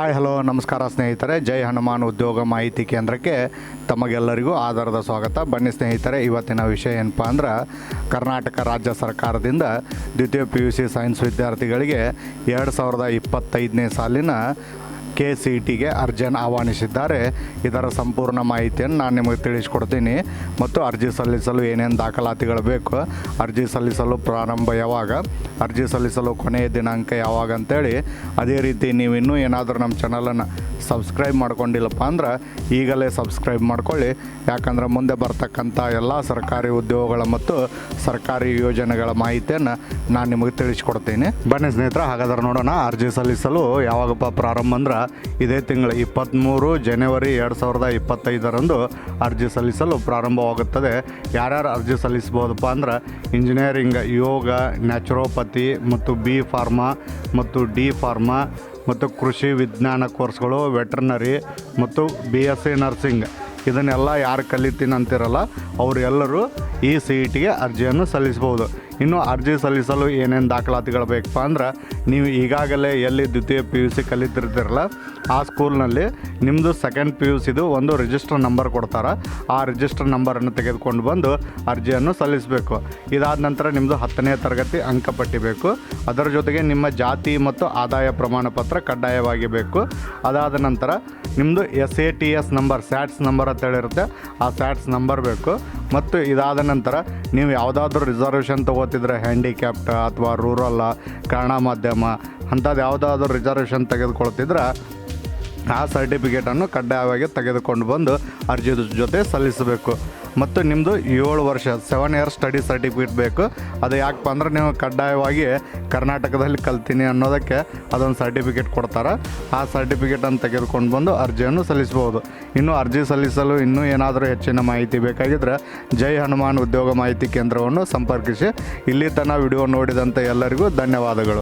Hi, hello, ನಮಸ್ಕಾರ ಸ್ನೇಹಿತರೆ. ಜೈ ಹನುಮಾನ್ ಉದ್ಯೋಗ ಮಾಹಿತಿ ಕೇಂದ್ರಕ್ಕೆ ತಮಗೆಲ್ಲರಿಗೂ ಆಧಾರದ ಸ್ವಾಗತ. ಬನ್ನಿ ಸ್ನೇಹಿತರೆ, ಇವತ್ತಿನ ವಿಷಯ ಏನಪ್ಪ ಅಂದ್ರೆ, ಕರ್ನಾಟಕ ರಾಜ್ಯ ಸರ್ಕಾರದಿಂದ ದ್ವಿತೀಯ ಪಿ ಯು ಸಿ ಸೈನ್ಸ್ ವಿದ್ಯಾರ್ಥಿಗಳಿಗೆ ಎರಡು ಸಾವಿರದ ಇಪ್ಪತ್ತೈದನೇ ಸಾಲಿನ ಕೆ ಸಿ ಟಿಗೆ ಅರ್ಜಿಯನ್ನು ಆಹ್ವಾನಿಸಿದ್ದಾರೆ. ಇದರ ಸಂಪೂರ್ಣ ಮಾಹಿತಿಯನ್ನು ನಾನು ನಿಮಗೆ ತಿಳಿಸ್ಕೊಡ್ತೀನಿ. ಮತ್ತು ಅರ್ಜಿ ಸಲ್ಲಿಸಲು ಏನೇನು ದಾಖಲಾತಿಗಳು ಬೇಕು, ಅರ್ಜಿ ಸಲ್ಲಿಸಲು ಪ್ರಾರಂಭ ಯಾವಾಗ, ಅರ್ಜಿ ಸಲ್ಲಿಸಲು ಕೊನೆಯ ದಿನಾಂಕ ಯಾವಾಗ ಅಂತೇಳಿ ಅದೇ ರೀತಿ ನೀವು ಇನ್ನೂ ಏನಾದರೂ ನಮ್ಮ ಚಾನಲನ್ನು ಸಬ್ಸ್ಕ್ರೈಬ್ ಮಾಡ್ಕೊಂಡಿಲ್ಲಪ್ಪ ಅಂದ್ರೆ ಈಗಲೇ ಸಬ್ಸ್ಕ್ರೈಬ್ ಮಾಡ್ಕೊಳ್ಳಿ. ಯಾಕಂದ್ರೆ ಮುಂದೆ ಬರ್ತಕ್ಕಂಥ ಎಲ್ಲ ಸರ್ಕಾರಿ ಉದ್ಯೋಗಗಳ ಮತ್ತು ಸರ್ಕಾರಿ ಯೋಜನೆಗಳ ಮಾಹಿತಿಯನ್ನು ನಾನು ನಿಮಗೆ ತಿಳಿಸ್ಕೊಡ್ತೀನಿ. ಬನ್ನಿ ಸ್ನೇಹಿತರೆ, ಹಾಗಾದ್ರೆ ನೋಡೋಣ ಅರ್ಜಿ ಸಲ್ಲಿಸಲು ಯಾವಾಗಪ್ಪ ಪ್ರಾರಂಭ ಅಂದ್ರೆ ಇದೇ ತಿಂಗಳು ಇಪ್ಪತ್ತ್ಮೂರು ಜನವರಿ ಎರಡು ಸಾವಿರದ ಇಪ್ಪತ್ತೈದರಂದು ಅರ್ಜಿ ಸಲ್ಲಿಸಲು ಪ್ರಾರಂಭವಾಗುತ್ತದೆ. ಯಾರ್ಯಾರು ಅರ್ಜಿ ಸಲ್ಲಿಸ್ಬೋದಪ್ಪ ಅಂದ್ರೆ ಇಂಜಿನಿಯರಿಂಗ್ ಯೋಗ ನ್ಯಾಚುರೋಪತಿ ಮತ್ತು ಬಿ ಫಾರ್ಮಾ ಮತ್ತು ಡಿ ಫಾರ್ಮಾ ಮತ್ತು ಕೃಷಿ ವಿಜ್ಞಾನ ಕೋರ್ಸ್ಗಳು, ವೆಟ್ರನರಿ ಮತ್ತು ಬಿ ಎಸ್ ಸಿ ನರ್ಸಿಂಗ್. ಇದನ್ನೆಲ್ಲ ಯಾರು ಕಲಿತೀನಿ ಅಂತಿರಲ್ಲ ಅವರೆಲ್ಲರೂ ಈ ಸಿ ಇ ಟಿಗೆ ಅರ್ಜಿಯನ್ನು ಸಲ್ಲಿಸ್ಬೋದು. ಇನ್ನು ಅರ್ಜಿ ಸಲ್ಲಿಸಲು ಏನೇನು ದಾಖಲಾತಿಗಳು ಬೇಕಪ್ಪ ಅಂದ್ರೆ ನೀವು ಈಗಾಗಲೇ ಎಲ್ಲಿ ದ್ವಿತೀಯ ಪಿ ಯು ಸಿ ಕಲಿತಿರ್ತೀರಲ್ಲ, ಆ ಸ್ಕೂಲ್ನಲ್ಲಿ ನಿಮ್ಮದು ಸೆಕೆಂಡ್ ಪಿ ಯು ಸಿದು ಒಂದು ರಿಜಿಸ್ಟರ್ ನಂಬರ್ ಕೊಡ್ತಾರೆ. ಆ ರಿಜಿಸ್ಟರ್ ನಂಬರನ್ನು ತೆಗೆದುಕೊಂಡು ಬಂದು ಅರ್ಜಿಯನ್ನು ಸಲ್ಲಿಸಬೇಕು. ಇದಾದ ನಂತರ ನಿಮ್ಮದು ಹತ್ತನೇ ತರಗತಿ ಅಂಕಪಟ್ಟಿ ಬೇಕು ಅದರ ಜೊತೆಗೆ ನಿಮ್ಮ ಜಾತಿ ಮತ್ತು ಆದಾಯ ಪ್ರಮಾಣ ಪತ್ರ ಕಡ್ಡಾಯವಾಗಿ ಬೇಕು ಅದಾದ ನಂತರ ನಿಮ್ಮದು S A T S number SATS number ಅಂತ ಹೇಳಿರುತ್ತೆ. ಆ ಸ್ಯಾಟ್ಸ್ ನಂಬರ್ ಬೇಕು. ಮತ್ತು ಇದಾದ ನಂತರ ನೀವು ಯಾವುದಾದ್ರೂ ರಿಸರ್ವೇಷನ್ ತೊಗೋತಿದ್ರೆ ಹ್ಯಾಂಡಿಕ್ಯಾಪ್ಟ್ ಅಥವಾ ರೂರಲ್ಲ ಕನ್ನಡ ಮಾಧ್ಯಮ, ಅಂಥದ್ದು ಯಾವುದಾದ್ರೂ ರಿಸರ್ವೇಷನ್ ತೆಗೆದುಕೊಳ್ತಿದ್ರೆ ಆ ಸರ್ಟಿಫಿಕೇಟನ್ನು ಕಡ್ಡಾಯವಾಗಿ ತೆಗೆದುಕೊಂಡು ಬಂದು ಅರ್ಜಿ ಜೊತೆ ಸಲ್ಲಿಸಬೇಕು. ಮತ್ತು ನಿಮ್ಮದು ಏಳು ವರ್ಷ ಸೆವೆನ್ ಇಯರ್ಸ್ ಸ್ಟಡಿ ಸರ್ಟಿಫಿಕೇಟ್ ಬೇಕು. ಅದು ಯಾಕಪ್ಪ ಅಂದ್ರೆ ನೀವು ಕಡ್ಡಾಯವಾಗಿ ಕರ್ನಾಟಕದಲ್ಲಿ ಕಲ್ತೀನಿ ಅನ್ನೋದಕ್ಕೆ ಅದೊಂದು ಸರ್ಟಿಫಿಕೇಟ್ ಕೊಡ್ತಾರೆ. ಆ ಸರ್ಟಿಫಿಕೇಟನ್ನು ತೆಗೆದುಕೊಂಡು ಬಂದು ಅರ್ಜಿಯನ್ನು ಸಲ್ಲಿಸ್ಬೋದು ಇನ್ನೂ ಅರ್ಜಿ ಸಲ್ಲಿಸಲು ಇನ್ನೂ ಏನಾದರೂ ಹೆಚ್ಚಿನ ಮಾಹಿತಿ ಬೇಕಾಗಿದ್ದರೆ ಜೈ ಹನುಮಾನ್ ಉದ್ಯೋಗ ಮಾಹಿತಿ ಕೇಂದ್ರವನ್ನು ಸಂಪರ್ಕಿಸಿ. ಇಲ್ಲಿ ತನ್ನ ವಿಡಿಯೋ ನೋಡಿದಂಥ ಎಲ್ಲರಿಗೂ ಧನ್ಯವಾದಗಳು.